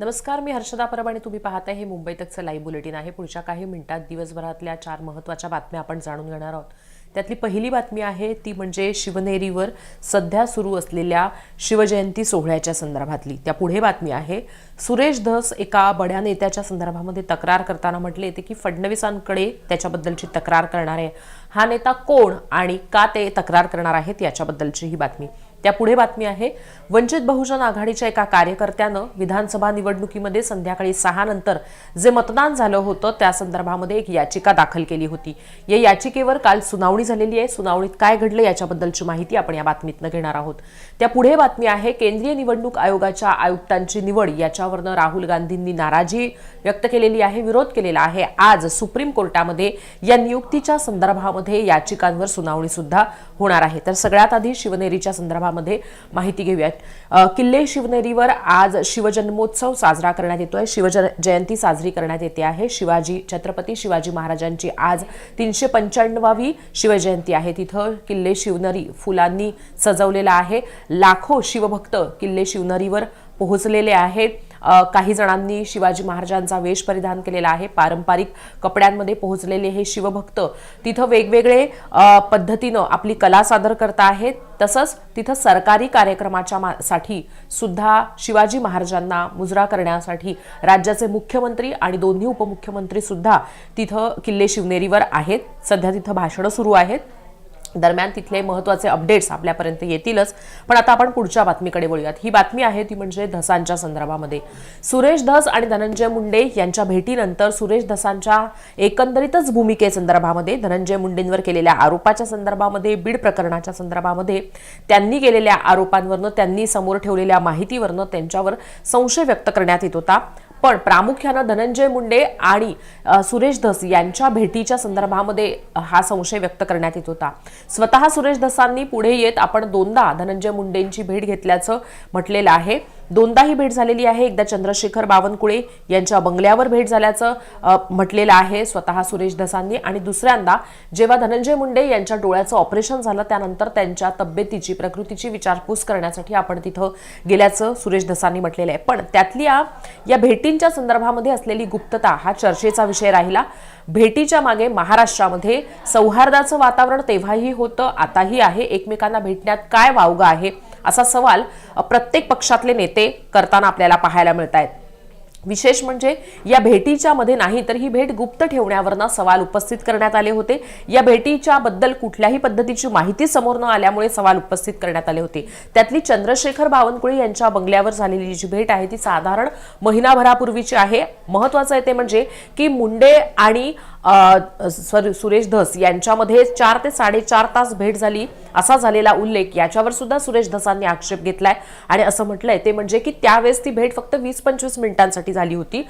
नमस्कार मी हर्षदा परब आणि तुम्ही पाहताय हे मुंबई तकचं लाईव्ह बुलेटिन आहे. पुढच्या काही मिनिटात दिवसभरातल्या चार महत्त्वाच्या बातम्या आपण जाणून घेणार आहोत. त्यातली पहिली बातमी आहे ती म्हणजे शिवनेरीवर सध्या सुरू असलेल्या शिवजयंती सोहळ्याच्या संदर्भातली. त्या पुढे बातमी आहे सुरेश धस एका बड्या नेत्याच्या संदर्भामध्ये तक्रार करताना म्हटले येते की फडणवीसांकडे त्याच्याबद्दलची तक्रार करणार आहे हा नेता कोण आणि का ते तक्रार करणार आहेत याच्याबद्दलची ही बातमी. त्या पुढे बातमी आहे वंचित बहुजन आघाडीच्या एका कार्यकर्त्यानं विधानसभा निवडणुकीमध्ये संध्याकाळी सहा नंतर जे मतदान झालं होतं त्या संदर्भामध्ये एक याचिका दाखल केली होती. या याचिकेवर काल सुनावणी झालेली आहे. सुनावणीत काय घडलं याच्याबद्दलची माहिती आपण या बातमीतनं घेणार आहोत. त्या पुढे बातमी आहे केंद्रीय निवडणूक आयोगाच्या आयुक्तांची निवड याच्यावरनं राहुल गांधींनी नाराजी व्यक्त केलेली आहे विरोध केलेला आहे. आज सुप्रीम कोर्टामध्ये या नियुक्तीच्या संदर्भामध्ये याचिकांवर सुनावणी सुद्धा होणार आहे. तर सगळ्यात आधी शिवनेरीच्या संदर्भात संदर्भामध्ये माहिती घेऊयात. किल्ले शिवनेरीवर आज शिवजन्मोत्सव साजरा करण्यात येतोय. शिवजन जयंती साजरी करण्यात येते आहे. शिवाजी छत्रपती शिवाजी महाराजांची आज तीनशे पंच्याण्णवावी शिवजयंती आहे. तिथं किल्ले शिवनेरी फुलांनी सजवलेला आहे. लाखो शिवभक्त किल्ले शिवनेरीवर पोहोचलेले आहेत. काही जणांनी शिवाजी महाराजांचा वेश परिधान केलेला आहे. पारंपरिक कपड्यांमध्ये पोहोचलेले हे शिवभक्त तिथं वेगवेगळे पद्धतीनं आपली कला सादर करत आहेत. तसंच तिथं सरकारी कार्यक्रमाच्या मा- साठी सुद्धा शिवाजी महाराजांना मुजरा करण्यासाठी राज्याचे मुख्यमंत्री आणि दोन्ही उपमुख्यमंत्री सुद्धा तिथं किल्ले शिवनेरीवर आहेत. सध्या तिथं भाषणं सुरू आहेत. दरम्यान तिथले महत्त्वाचे अपडेट्स आपल्यापर्यंत येतीलच. पण आता आपण पुढच्या बातमीकडे वळूयात. ही बातमी आहे ती म्हणजे धसांच्या संदर्भामध्ये. सुरेश धस आणि धनंजय मुंडे यांच्या भेटीनंतर सुरेश धसांच्या एकंदरीतच भूमिकेसंदर्भामध्ये धनंजय मुंडेंवर केलेल्या आरोपाच्या संदर्भामध्ये बीड प्रकरणाच्या संदर्भामध्ये त्यांनी केलेल्या आरोपांवरनं त्यांनी समोर ठेवलेल्या माहितीवरनं त्यांच्यावर संशय व्यक्त करण्यात येत होता. पण प्रामुख्यानं धनंजय मुंडे आणि सुरेश धस यांच्या भेटीच्या संदर्भामध्ये हा संशय व्यक्त करण्यात येत होता. स्वतः सुरेश धसांनी पुढे येत आपण दोनदा धनंजय मुंडेंची भेट घेतल्याचं म्हटलेलं आहे. दोनदाही भेट झालेली आहे. एकदा चंद्रशेखर बावनकुळे यांच्या बंगल्यावर भेट झाल्याचं म्हटलेलं आहे स्वतः सुरेश धसांनी. आणि दुसऱ्यांदा जेव्हा धनंजय मुंडे यांच्या डोळ्याचं ऑपरेशन झालं त्यानंतर त्यांच्या तब्येतीची प्रकृतीची विचारपूस करण्यासाठी आपण तिथं गेल्याचं सुरेश धसांनी म्हटलेलं आहे. पण त्यातल्या या भेटींच्या संदर्भामध्ये असलेली गुप्तता हा चर्चेचा विषय राहिला. भेटीच्या मागे महाराष्ट्रामध्ये सौहार्दाचं वातावरण तेव्हाही होतं आताही आहे. एकमेकांना भेटण्यात काय वावगं आहे? असा सवाल प्रत्येक पक्षातले नेते करताना आपल्याला पाहायला मिळत आहेत विशेष म्हणजे या भेटीच्या मध्ये नाही तर ही भेट गुप्त ठेवण्यावरनं सवाल उपस्थित करण्यात आले होते. या भेटीच्या बद्दल कुठल्याही पद्धतीची माहिती समोर न आल्यामुळे सवाल उपस्थित करण्यात आले होते. त्यातली चंद्रशेखर बावनकुळे यांच्या बंगल्यावर झालेली जी भेट आहे ती साधारण महिनाभरापूर्वीची आहे. महत्वाचं आहे ते म्हणजे की मुंडे आणि सुरेश धस यांच्यामध्ये चार ते साडेचार तास भेट झाली असा झालेला उल्लेख याच्यावर सुद्धा सुरेश धसांनी आक्षेप घेतलाय. आणि असं म्हटलंय ते म्हणजे की त्यावेळेस ती भेट फक्त वीस पंचवीस मिनिटांसाठी झाली होती.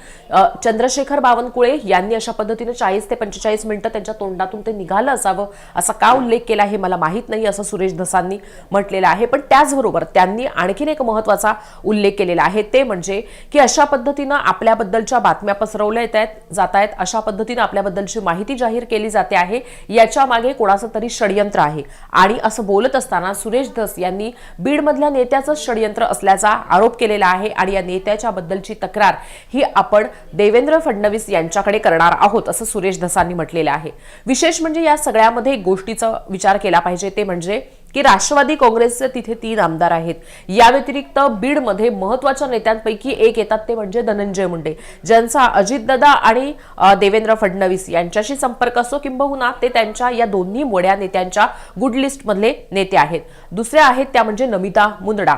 चंद्रशेखर बावनकुळे यांनी अशा पद्धतीने चाळीस ते पंचेचाळीस मिनिटं त्यांच्या तोंडातून ते निघालं असावं असा का उल्लेख केला हे मला माहीत नाही असं सुरेश धसांनी म्हटलेलं आहे. पण त्याचबरोबर त्यांनी आणखीन एक महत्त्वाचा उल्लेख केलेला आहे ते म्हणजे की अशा पद्धतीनं आपल्याबद्दलच्या बातम्या पसरवल्या येत आहेत जात आहेत अशा पद्धतीनं आपल्याबद्दल यांची माहिती जाहीर केली जाते आहे. याच्या मागे कोणाचं तरी षडयंत्र आहे. आणि असं बोलत असताना सुरेश धस यांनी बीडमधल्या नेत्याचं षडयंत्र असल्याचा आरोप केलेला आहे आणि या नेत्याच्या बद्दलची तक्रार ही आपण देवेंद्र फडणवीस यांच्याकडे करणार आहोत असं सुरेश धसांनी म्हटलेलं आहे. विशेष म्हणजे या सगळ्यामध्ये एक गोष्टीचा विचार केला पाहिजे ते म्हणजे की राष्ट्रवादी काँग्रेसचे तिथे तीन आमदार आहेत. या व्यतिरिक्त बीडमध्ये महत्त्वाच्या नेत्यांपैकी एक येतात ते म्हणजे धनंजय मुंडे. ज्यांचा अजितदादा आणि देवेंद्र फडणवीस यांच्याशी संपर्क असो किंबहुना ते त्यांच्या या दोन्ही मोड्या नेत्यांच्या गुड लिस्टमधले नेते आहेत. दुसऱ्या आहेत त्या म्हणजे नमिता मुंदडा.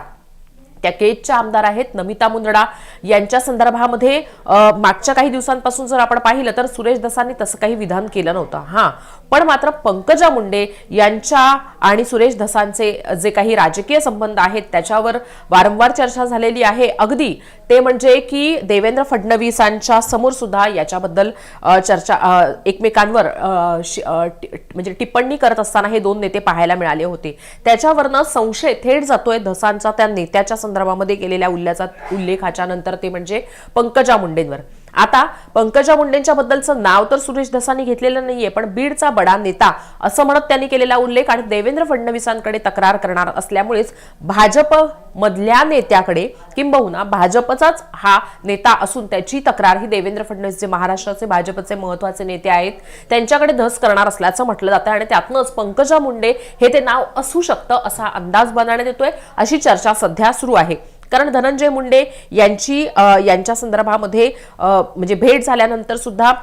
त्या केजच्या आमदार आहेत नमिता मुंदडा. यांच्या संदर्भामध्ये मागच्या काही दिवसांपासून जर आपण पाहिलं तर सुरेश दसांनी तसं काही विधान केलं नव्हतं. हां पण मात्र पंकजा मुंडे यांच्या आणि सुरेश धसांचे जे काही राजकीय संबंध आहेत त्याच्यावर वारंवार चर्चा झालेली आहे. अगदी ते म्हणजे की देवेंद्र फडणवीसांच्या समोर सुद्धा याच्याबद्दल चर्चा एकमेकांवर म्हणजे टिप्पणी करत असताना हे दोन नेते पाहायला मिळाले होते. त्याच्यावरनं संशय थेट जातोय धसांचा त्या नेत्याच्या संदर्भामध्ये केलेल्या उल्ल्याचा उल्लेखाच्या नंतर ते म्हणजे पंकजा मुंडेंवर. आता पंकजा मुंडेंच्या बद्दलचं नाव तर सुरेश धसानी घेतलेलं नाहीये पण बीडचा बडा नेता असं म्हणत त्यांनी केलेला उल्लेख आणि देवेंद्र फडणवीसांकडे तक्रार करणार असल्यामुळेच भाजप मधल्या नेत्याकडे किंबहुना भाजपचाच हा नेता असून त्याची तक्रार ही देवेंद्र फडणवीस जे महाराष्ट्राचे भाजपचे महत्त्वाचे नेते आहेत त्यांच्याकडे धस करणार असल्याचं म्हटलं जातं आणि त्यातनंच पंकजा मुंडे हे ते नाव असू शकतं असा अंदाज बनवण्यात येतोय अशी चर्चा सध्या सुरू आहे. कारण धनंजय मुंडे यांची यांच्या संदर्भामध्ये म्हणजे भेट झाल्यानंतर सुद्धा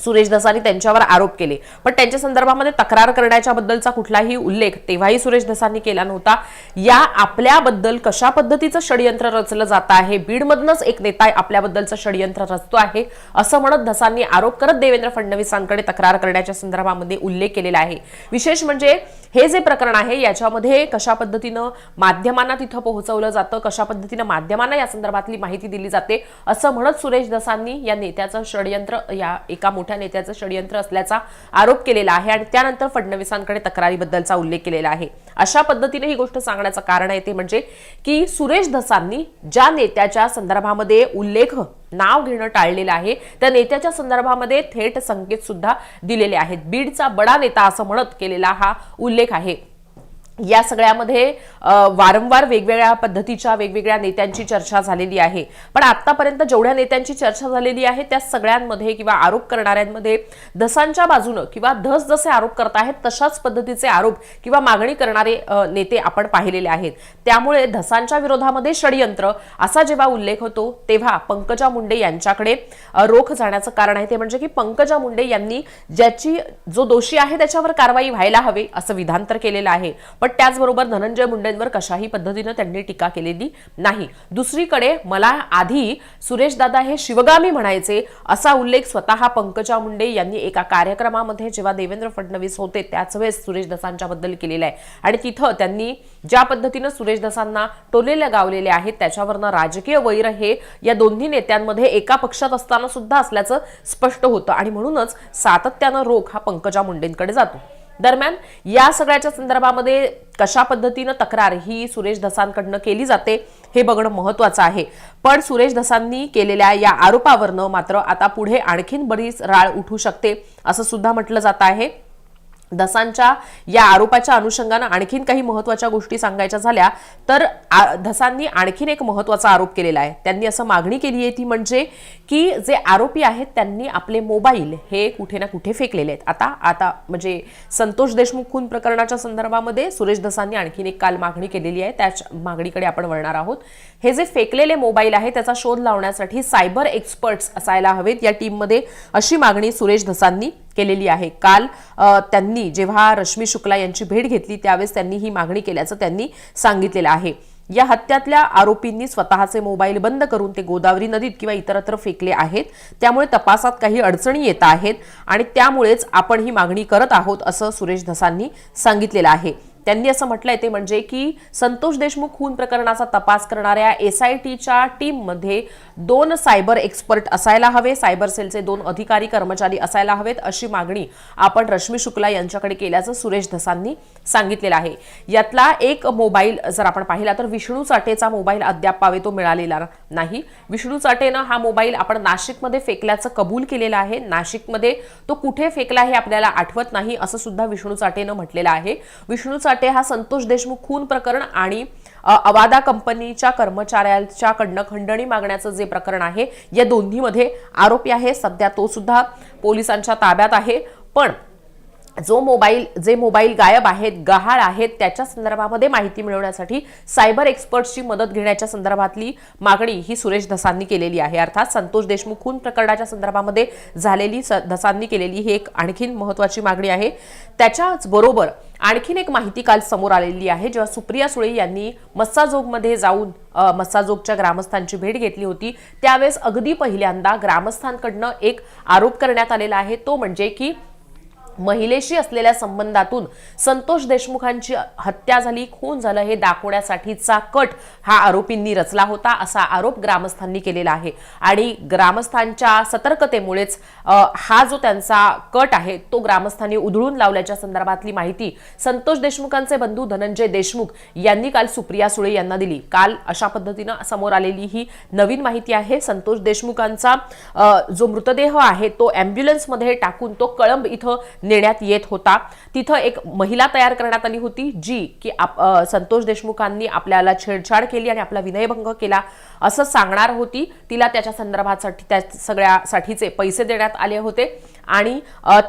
सुरेश दसानी त्यांच्यावर आरोप केले. पण त्यांच्या संदर्भामध्ये तक्रार करण्याच्या बद्दलचा कुठलाही उल्लेख तेव्हाही सुरेश दसांनी केला नव्हता. या आपल्याबद्दल कशा पद्धतीचं षडयंत्र रचलं जात आहे? बीडमधनच एक नेता आपल्याबद्दलचं षडयंत्र रचतो आहे असं म्हणत धसांनी आरोप करत देवेंद्र फडणवीसांकडे तक्रार करण्याच्या संदर्भामध्ये उल्लेख केलेला आहे. विशेष म्हणजे हे जे प्रकरण आहे याच्यामध्ये कशा पद्धतीनं माध्यमांना तिथं पोहोचवलं जातं कशा पद्धतीनं माध्यमांना या संदर्भातली माहिती दिली जाते असं म्हणत सुरेश दसांनी या नेत्याचं षडयंत्र या एका मोठ्या नेत्याचं षडयंत्र असल्याचा आरोप केलेला आहे आणि त्यानंतर फडणवीसांकडे तक्रारीबद्दलचा उल्लेख केलेला आहे. अशा पद्धतीने ही गोष्ट सांगण्याचं कारण आहे ते म्हणजे की सुरेश धसांनी ज्या नेत्याच्या संदर्भामध्ये उल्लेख नाव घेणं टाळलेलं आहे त्या नेत्याच्या संदर्भामध्ये थेट संकेत सुद्धा दिलेले आहेत. बीडचा बडा नेता असं म्हणत केलेला हा उल्लेख आहे. या सगळ्यामध्ये वारंवार वेगवेगळ्या पद्धतीच्या वेगवेगळ्या नेत्यांची चर्चा झालेली आहे. पण आतापर्यंत जेवढ्या नेत्यांची चर्चा झालेली आहे त्या सगळ्यांमध्ये किंवा आरोप करणाऱ्यांमध्ये धसांच्या बाजूनं किंवा धस जसे आरोप करत आहेत तशाच पद्धतीचे आरोप किंवा मागणी करणारे नेते आपण पाहिलेले आहेत. त्यामुळे धसांच्या विरोधामध्ये षडयंत्र असा जेव्हा उल्लेख होतो तेव्हा पंकजा मुंडे यांच्याकडे रोख जाण्याचं कारण आहे ते म्हणजे की पंकजा मुंडे यांनी ज्याची जो दोषी आहे त्याच्यावर कारवाई व्हायला हवी असं विधान तर केलेलं आहे. पण त्याचबरोबर धनंजय मुंडेंवर कशाही पद्धतीनं त्यांनी टीका केलेली नाही. दुसरीकडे मला आधी सुरेश दादा हे शिवगामी म्हणायचे असा उल्लेख स्वतः पंकजा मुंडे यांनी एका कार्यक्रमामध्ये जेव्हा देवेंद्र फडणवीस होते त्याच वेळेस सुरेश दसांच्या बद्दल केलेला आहे. आणि तिथं त्यांनी ज्या पद्धतीनं सुरेश दसांना टोलेले गावलेले आहेत त्याच्यावरनं राजकीय वैर हे या दोन्ही नेत्यांमध्ये एका पक्षात असताना सुद्धा असल्याचं स्पष्ट होतं. आणि म्हणूनच सातत्यानं रोख हा पंकजा मुंडेंकडे जातो. दरम्यान या सगळ्याच्या संदर्भामध्ये कशा पद्धतीनं तक्रार ही सुरेश धसांकडनं केली जाते हे बघणं महत्वाचं आहे. पण सुरेश धसांनी केलेल्या या आरोपावरनं मात्र आता पुढे आणखीन बरीच राळ उठू शकते असं सुद्धा म्हटलं जात आहे. धसांच्या या आरोपाच्या अनुषंगानं आणखीन काही महत्त्वाच्या गोष्टी सांगायच्या झाल्या तर आ- धसांनी आणखीन एक महत्त्वाचा आरोप केलेला आहे. त्यांनी असं मागणी केली आहे ती म्हणजे की जे आरोपी आहेत त्यांनी आपले मोबाईल हे कुठे ना कुठे फेकलेले आहेत. आता आता म्हणजे संतोष देशमुख खून प्रकरणाच्या संदर्भामध्ये सुरेश धसांनी आणखीन एक काल मागणी केलेली आहे. त्याच मागणीकडे आपण वळणार आहोत. हे जे फेकलेले मोबाईल आहे त्याचा शोध लावण्यासाठी सायबर एक्सपर्ट्स असायला हवेत. या टीममध्ये अशी मागणी सुरेश धसांनी केलेली आहे. काल त्यांनी जेव्हा रश्मी शुक्ला यांची भेट घेतली त्यावेळेस त्यांनी ही मागणी केल्याचं त्यांनी सांगितलेलं आहे. या हत्यातल्या आरोपींनी स्वतःचे मोबाईल बंद करून ते गोदावरी नदीत किंवा इतरत्र फेकले आहेत. त्यामुळे तपासात काही अडचणी येत आहेत आणि त्यामुळेच आपण ही मागणी करत आहोत असं सुरेश धसांनी सांगितलेलं आहे. त्यांनी असं म्हटलंय ते म्हणजे की संतोष देशमुख खून प्रकरणाचा तपास करणाऱ्या एस आय टीच्या टीममध्ये दोन सायबर एक्सपर्ट असायला हवे सायबर सेलचे दोन अधिकारी कर्मचारी असायला हवेत अशी मागणी आपण रश्मी शुक्ला यांच्याकडे केल्याचं सुरेश धसांनी सांगितलेलं आहे. यातला एक मोबाईल जर आपण पाहिला तर विष्णू चाटेचा मोबाईल अद्याप पावे तो मिळालेला नाही. विष्णू चाटेनं हा मोबाईल आपण नाशिकमध्ये फेकल्याचं कबूल केलेलं आहे. नाशिकमध्ये तो कुठे फेकला हे आपल्याला आठवत नाही असं सुद्धा विष्णू चाटेनं म्हटलेलं आहे. विष्णू साठे हा संतोष देशमुख खून प्रकरण आणि अवादा कंपनीच्या कर्मचाऱ्याच्याकडनं खंडणी मागण्याचं जे प्रकरण आहे या दोन्हीमध्ये आरोपी आहे. सध्या तो सुद्धा पोलिसांच्या ताब्यात आहे. पण जो मोबाईल जे मोबाईल गायब आहेत गहाळ आहेत त्याच्या संदर्भामध्ये माहिती मिळवण्यासाठी सायबर एक्सपर्ट्सची मदत घेण्याच्या संदर्भातली मागणी ही सुरेश धसांनी केलेली आहे. अर्थात संतोष देशमुख खून प्रकरणाच्या संदर्भामध्ये झालेली स- धसांनी केलेली ही एक आणखीन महत्वाची मागणी आहे. त्याच्याच बरोबर आणखीन एक माहिती काल समोर आलेली आहे जेव्हा सुप्रिया सुळे यांनी मस्साजोगमध्ये जाऊन मस्साजोगच्या ग्रामस्थांची भेट घेतली होती. त्यावेळेस अगदी पहिल्यांदा ग्रामस्थांकडनं एक आरोप करण्यात आलेला आहे. तो म्हणजे की महिलेशी असलेल्या संबंधातून संतोष देशमुखांची हत्या झाली खून झालं हे दाखवण्यासाठीचा कट हा आरोपींनी रचला होता असा आरोप ग्रामस्थांनी केलेला आहे. आणि ग्रामस्थांच्या सतर्कतेमुळेच हा जो त्यांचा कट आहे तो ग्रामस्थांनी उधळून लावल्याच्या संदर्भातली माहिती संतोष देशमुखांचे बंधू धनंजय देशमुख यांनी काल सुप्रिया सुळे यांना दिली. काल अशा पद्धतीनं समोर आलेली ही नवीन माहिती आहे. संतोष देशमुखांचा जो मृतदेह आहे तो अँब्युलन्समध्ये टाकून तो कळंब इथं नेण्यात येत होता. तिथं एक महिला तयार करण्यात आली होती जी की आप- संतोष देशमुखांनी आपल्याला छेडछाड केली आणि आपला विनयभंग केला असं सांगणार होती. तिला त्याच्या संदर्भासाठी त्या सगळ्यासाठीचे पैसे देण्यात आले होते. आणि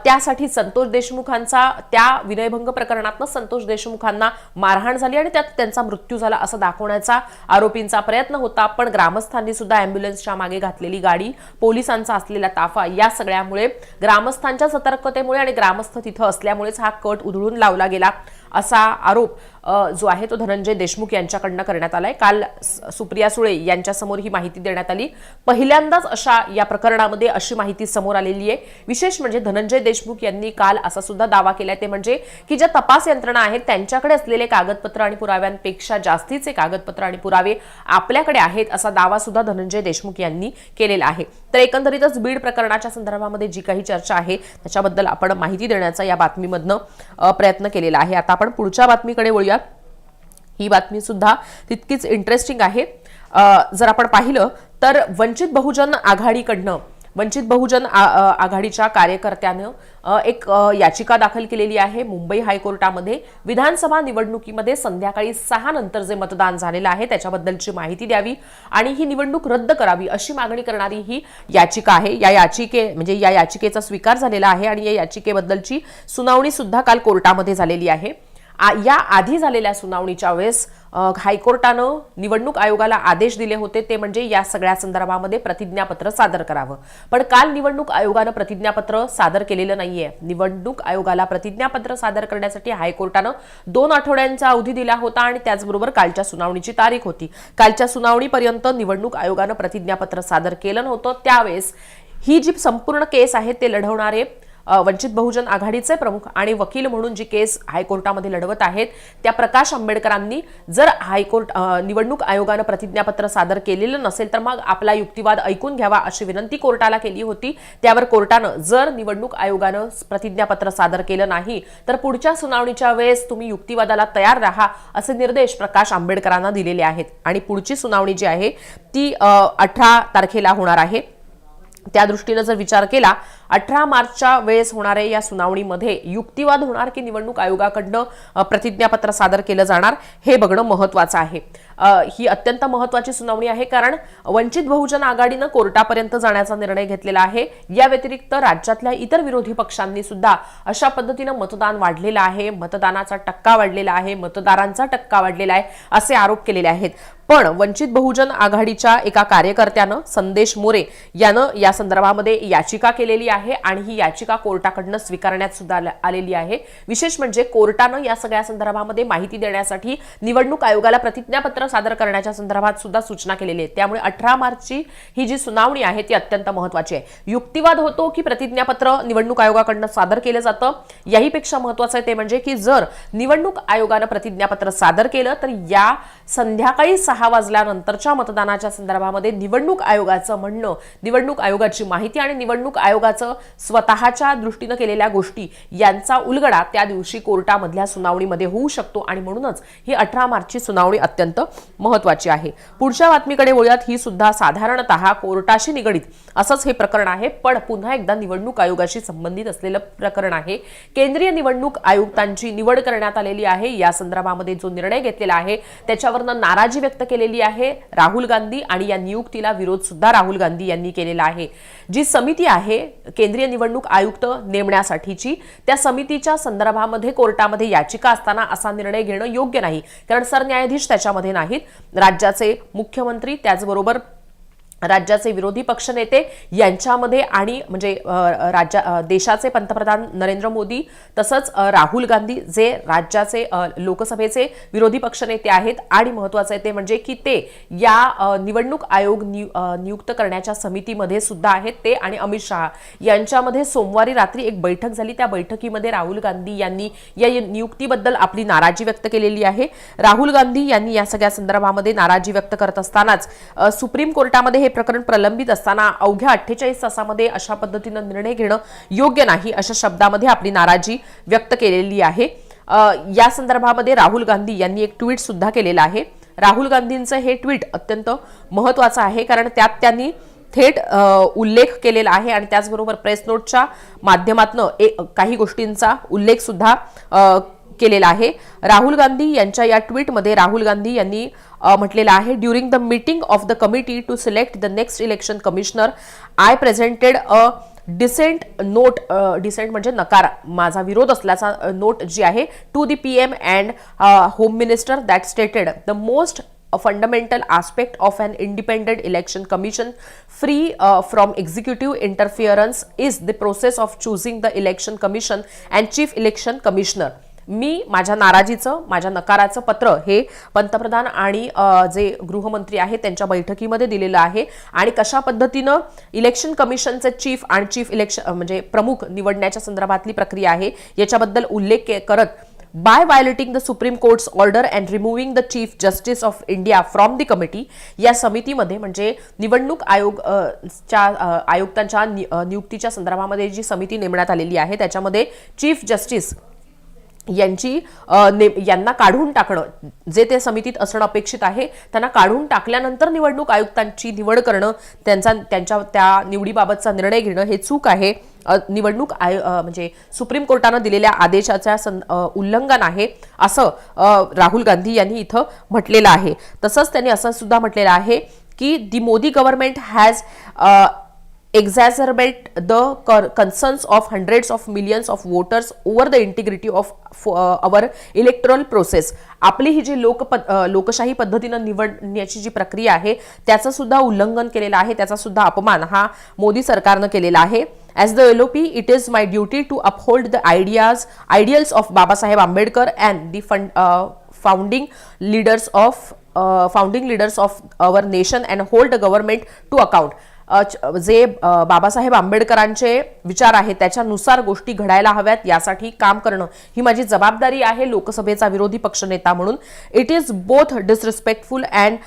त्यासाठी संतोष देशमुखांचा त्या विनयभंग प्रकरणातनं संतोष देशमुखांना मारहाण झाली आणि त्यात त्यांचा मृत्यू झाला असं दाखवण्याचा आरोपींचा प्रयत्न होता. पण ग्रामस्थांनी सुद्धा अँब्युलन्सच्या मागे घातलेली गाडी पोलिसांचा असलेला ताफा या सगळ्यामुळे ग्रामस्थांच्या सतर्कतेमुळे आणि ग्रामस्थ तिथं असल्यामुळेच हा कट उधळून लावला गेला असा आरोप जो आहे तो धनंजय देशमुख यांच्याकडनं करण्यात आलाय. काल सुप्रिया सुळे यांच्यासमोर ही माहिती देण्यात आली. पहिल्यांदाच अशा या प्रकरणामध्ये अशी माहिती समोर आलेली आहे. विशेष म्हणजे धनंजय देशमुख यांनी काल असा सुद्धा दावा केलाय ते म्हणजे की ज्या तपास यंत्रणा आहेत त्यांच्याकडे असलेले कागदपत्र आणि पुराव्यांपेक्षा जास्तीचे कागदपत्र आणि पुरावे आपल्याकडे आहेत असा दावा सुद्धा धनंजय देशमुख यांनी केलेला आहे. तर एकंदरीतच बीड प्रकरणाच्या संदर्भामध्ये जी काही चर्चा आहे त्याच्याबद्दल आपण माहिती देण्याचा या बातमीमधनं प्रयत्न केलेला आहे. आता आपण पुढच्या बातमीकडे वळूया ही बातमी सुद्धा तितकीच इंटरेस्टिंग आहे. जर आपण पाहिलं तर वंचित बहुजन आघाडीकडनं वंचित बहुजन आघाडीच्या कार्यकर्त्यानं एक याचिका दाखल केलेली आहे मुंबई हायकोर्टामध्ये. विधानसभा निवडणुकीमध्ये संध्याकाळी सहा नंतर जे मतदान झालेलं आहे त्याच्याबद्दलची माहिती द्यावी आणि ही निवडणूक रद्द करावी अशी मागणी करणारी ही याचिका आहे. या याचिके म्हणजे या याचिकेचा स्वीकार झालेला आहे आणि या याचिकेबद्दलची सुनावणी सुद्धा काल कोर्टामध्ये झालेली आहे. या आधी झालेल्या सुनावणीच्या वेळेस हायकोर्टानं निवडणूक आयोगाला आदेश दिले होते ते म्हणजे या सगळ्या संदर्भामध्ये प्रतिज्ञापत्र सादर करावं. पण काल निवडणूक आयोगानं प्रतिज्ञापत्र सादर केलेलं नाहीये. निवडणूक आयोगाला प्रतिज्ञापत्र सादर करण्यासाठी हायकोर्टानं दोन आठवड्यांचा अवधी दिला होता आणि त्याचबरोबर कालच्या सुनावणीची तारीख होती. कालच्या सुनावणीपर्यंत निवडणूक आयोगानं प्रतिज्ञापत्र सादर केलं नव्हतं. त्यावेळेस ही जी संपूर्ण केस आहे ते लढवणारे वंचित बहुजन आघाडीचे प्रमुख आणि वकील म्हणून जी केस हायकोर्टामध्ये लढवत आहेत त्या प्रकाश आंबेडकरांनी जर हायकोर्ट निवडणूक आयोगानं प्रतिज्ञापत्र सादर केलेलं नसेल तर मग आपला युक्तिवाद ऐकून घ्यावा अशी विनंती कोर्टाला केली होती. त्यावर कोर्टानं जर निवडणूक आयोगानं प्रतिज्ञापत्र सादर केलं नाही तर पुढच्या सुनावणीच्या वेळेस तुम्ही युक्तिवादाला तयार राहा असे निर्देश प्रकाश आंबेडकरांना दिलेले आहेत. आणि पुढची सुनावणी जी आहे ती अठरा तारखेला होणार आहे. त्या दृष्टीनं जर विचार केला अठरा मार्चच्या वेळेस होणाऱ्या या सुनावणीमध्ये युक्तिवाद होणार की निवडणूक आयोगाकडनं प्रतिज्ञापत्र सादर केलं जाणार हे बघणं महत्वाचं आहे. ही अत्यंत महत्वाची सुनावणी आहे. कारण वंचित बहुजन आघाडीनं कोर्टापर्यंत जाण्याचा निर्णय घेतलेला आहे. या व्यतिरिक्त राज्यातल्या इतर विरोधी पक्षांनी सुद्धा अशा पद्धतीनं मतदान वाढलेलं आहे. मतदानाचा टक्का वाढलेला आहे. मतदारांचा टक्का वाढलेला आहे असे आरोप केलेले आहेत. पण वंचित बहुजन आघाडीच्या एका कार्यकर्त्यानं संदेश मोरे यानं या संदर्भामध्ये याचिका केलेली आहे आणि ही याचिका कोर्टाकडनं स्वीकारण्यात सुद्धा आलेली आहे. विशेष म्हणजे कोर्टानं या सगळ्या संदर्भामध्ये माहिती देण्यासाठी निवडणूक आयोगाला प्रतिज्ञापत्र सादर करण्याच्या संदर्भात सुद्धा सूचना केलेली आहे. त्यामुळे अठरा मार्चची ही जी सुनावणी आहे ती अत्यंत महत्वाची आहे. युक्तिवाद होतो की प्रतिज्ञापत्र निवडणूक आयोगाकडनं सादर केलं जातं? याहीपेक्षा महत्वाचं आहे ते म्हणजे की जर निवडणूक आयोगानं प्रतिज्ञापत्र सादर केलं तर या संध्याकाळी सहा वाजल्यानंतरच्या मतदानाच्या संदर्भामध्ये निवडणूक आयोगाचं म्हणणं निवडणूक आयोगाची माहिती आणि निवडणूक आयोगाचं स्वतःच्या दृष्टीनं केलेल्या गोष्टी यांचा उलगडा त्या दिवशी कोर्टामधल्या सुनावणीमध्ये होऊ शकतो आणि म्हणूनच ही अठरा मार्चची सुनावणी अत्यंत महत्वाची आहे. पुढच्या बातमीकडे वळूयात ही सुद्धा साधारणतः कोर्टाशी निगडीत असंच हे प्रकरण आहे पण पुन्हा एकदा निवडणूक आयोगाशी संबंधित असलेलं प्रकरण आहे. केंद्रीय निवडणूक आयुक्तांची निवड करण्यात आलेली आहे. या संदर्भामध्ये जो निर्णय घेतलेला आहे त्याच्यावर त्याच्यावरनं नाराजी व्यक्त केलेली आहे राहुल गांधी आणि या नियुक्तीला विरोध सुद्धा राहुल गांधी यांनी केलेला आहे. जी समिती आहे केंद्रीय निवडणूक आयुक्त नेमण्यासाठीची त्या समितीच्या संदर्भामध्ये कोर्टामध्ये याचिका असताना असा निर्णय घेणं योग्य नाही. कारण सरन्यायाधीश त्याच्यामध्ये नाहीत. राज्याचे मुख्यमंत्री त्याचबरोबर राज्याचे विरोधी पक्षनेते यांच्यामध्ये आणि म्हणजे राज्या देशाचे पंतप्रधान नरेंद्र मोदी तसंच राहुल गांधी जे राज्याचे लोकसभेचे विरोधी पक्षनेते आहेत आणि महत्वाचं आहे ते म्हणजे की ते या निवडणूक आयोग नियु- नियुक्त करण्याच्या समितीमध्ये सुद्धा आहेत ते आणि अमित शहा. यांच्यामध्ये सोमवारी रात्री एक बैठक झाली. त्या बैठकीमध्ये राहुल गांधी यांनी या नियुक्तीबद्दल आपली नाराजी व्यक्त केलेली आहे. राहुल गांधी यांनी या सगळ्या संदर्भामध्ये नाराजी व्यक्त करत असतानाच सुप्रीम कोर्टामध्ये हे प्रकरण प्रलंबित असताना अवघ्या अठ्ठेचाळीस तासामध्ये अशा पद्धतीनं निर्णय घेणं योग्य नाही अशा शब्दामध्ये आपली नाराजी व्यक्त केलेली आहे. या संदर्भामध्ये राहुल गांधी यांनी एक ट्विट सुद्धा केलेलं आहे. राहुल गांधींचं हे ट्विट अत्यंत महत्वाचं आहे कारण त्यात त्यांनी थेट उल्लेख केलेला आहे आणि त्याचबरोबर प्रेस नोटच्या माध्यमातून काही गोष्टींचा उल्लेख सुद्धा केलेला आहे. राहुल गांधी यांच्या या ट्विटमध्ये राहुल गांधी यांनी म्हटलेलं आहे during the meeting of the committee to select the next election commissioner I presented a dissent note dissent म्हणजे नकार माझा विरोध असल्याचा नोट जी आहे to the P M and home minister that stated the most a fundamental aspect of an independent election commission free uh, from executive interference is the process of choosing the election commission and chief election commissioner मी माझ्या नाराजीचं माझ्या नकाराचं पत्र हे पंतप्रधान आणि जे गृहमंत्री आहेत त्यांच्या बैठकीमध्ये दिलेलं आहे. आणि कशा पद्धतीनं इलेक्शन कमिशनचे चीफ आणि चीफ इलेक्शन म्हणजे प्रमुख निवडण्याच्या संदर्भातली प्रक्रिया आहे याच्याबद्दल उल्लेख करत by violating the supreme court's order and removing the chief justice of India from the committee या समितीमध्ये म्हणजे निवडणूक आयोग च्या आयुक्तांच्या नि- नियुक्तीच्या संदर्भामध्ये जी समिती नेमण्यात आलेली आहे त्याच्यामध्ये चीफ जस्टिस यांची ने यांना काढून टाकणं जे ते समितीत असणं अपेक्षित आहे त्यांना काढून टाकल्यानंतर निवडणूक आयुक्तांची निवड करणं त्यांचा त्यांच्या त्या निवडीबाबतचा निर्णय घेणं हे चूक आहे. निवडणूक आय म्हणजे सुप्रीम कोर्टानं दिलेल्या आदेशाच्या सं- उल्लंघन आहे असं राहुल गांधी यांनी इथं म्हटलेलं आहे. तसंच त्यांनी असं सुद्धा म्हटलेलं आहे की the Modi government has exacerbate the cor- concerns of hundreds of millions of voters over the integrity of f- uh, our electoral process. आपली ही जी लोक लोकशाही पद्धतीनं निवडण्याची जी प्रक्रिया आहे त्याचं सुद्धा उल्लंघन केलेलं आहे त्याचा सुद्धा अपमान हा मोदी सरकारनं केलेला आहे. As the LOP it is my duty to uphold the ideas ideals of Babasaheb Ambedkar and the fund founding leaders of founding leaders of our nation and hold the government to account जे बाबासाहेब आंबेडकरांचे विचार आहेत त्याच्यानुसार गोष्टी घडायला हव्यात यासाठी काम करणं ही माझी जबाबदारी आहे लोकसभेचा विरोधी पक्षनेता म्हणून. It is both disrespectful and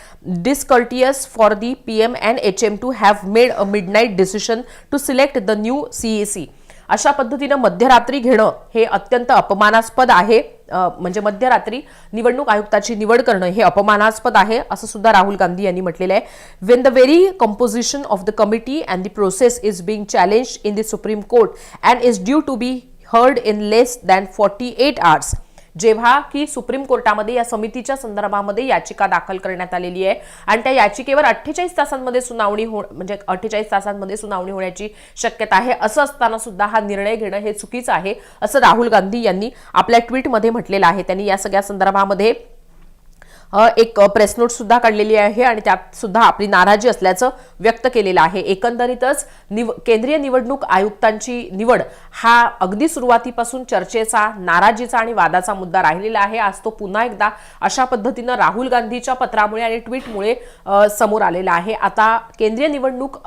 discourteous for the P M and H M to have made a midnight decision to select the new CEC अशा पद्धतीनं मध्यरात्री घेणं हे अत्यंत अपमानास्पद आहे. म्हणजे मध्यरात्री निवडणूक आयुक्ताची निवड करणं हे अपमानास्पद आहे असं सुद्धा राहुल गांधी यांनी म्हटलेलं आहे. When the very composition of the committee and the process is being challenge in the supreme court and is due to be heard in less than forty eight hours जेव्हा की सुप्रीम कोर्टामध्ये या समितीच्या संदर्भामध्ये याचिका दाखल करण्यात आलेली आहे. आणि त्या याचिकेवर अठ्ठेचाळीस तासांमध्ये सुनावणी हो म्हणजे अठ्ठेचाळीस तासांमध्ये सुनावणी होण्याची शक्यता आहे. असं असताना सुद्धा हा निर्णय घेणं हे चुकीचं आहे असं राहुल गांधी यांनी आपल्या ट्विटमध्ये म्हटलेलं आहे. त्यांनी या सगळ्या संदर्भामध्ये एक प्रेस नोट सुद्धा काढलेली आहे आणि त्यात सुद्धा आपली नाराजी असल्याचं व्यक्त केलेलं आहे. एकंदरीतच निव केंद्रीय निवडणूक आयुक्तांची निवड हा अगदी सुरुवातीपासून चर्चेचा नाराजीचा आणि वादाचा मुद्दा राहिलेला आहे. आज तो पुन्हा एकदा अशा पद्धतीनं राहुल गांधीच्या पत्रामुळे आणि ट्विटमुळे समोर आलेला आहे. आता केंद्रीय निवडणूक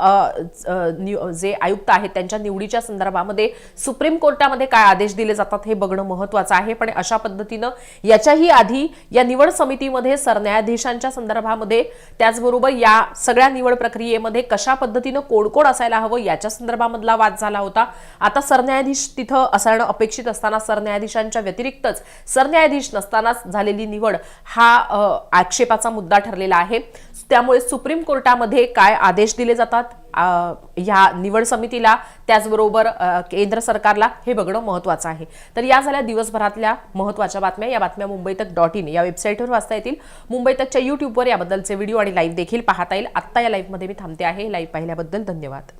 जे आयुक्त आहेत त्यांच्या निवडीच्या संदर्भामध्ये सुप्रीम कोर्टामध्ये काय आदेश दिले जातात हे बघणं महत्वाचं आहे. पण अशा पद्धतीनं याच्याही आधी या निवड समितीमध्ये सरन्यायाधीशांच्या संदर्भामध्ये त्याचबरोबर या सगळ्या निवड प्रक्रियेमध्ये कशा पद्धतीनं कोण कोण असायला हवं याच्या संदर्भामधला वाद झाला होता. आता सरन्यायाधीश तिथं असणं अपेक्षित असताना सरन्यायाधीशांच्या व्यतिरिक्तच सरन्यायाधीश नसतानाच झालेली निवड हा आक्षेपाचा मुद्दा ठरलेला आहे. त्यामुळे सुप्रीम कोर्टामध्ये काय आदेश दिले जातात? ह्या निवड समितीला त्याचबरोबर केंद्र सरकारला हे बघणं महत्वाचं आहे. तर या झाल्या दिवसभरातल्या महत्त्वाच्या बातम्या. या बातम्या मुंबई तक डॉट इन या वेबसाईटवर वाचता येतील. मुंबई तकच्या यूट्यूबवर याबद्दलचे व्हिडिओ आणि लाईव्ह देखील पाहता येईल. आत्ता या लाईव्हमध्ये मी थांबते आहे. लाईव्ह पाहिल्याबद्दल धन्यवाद.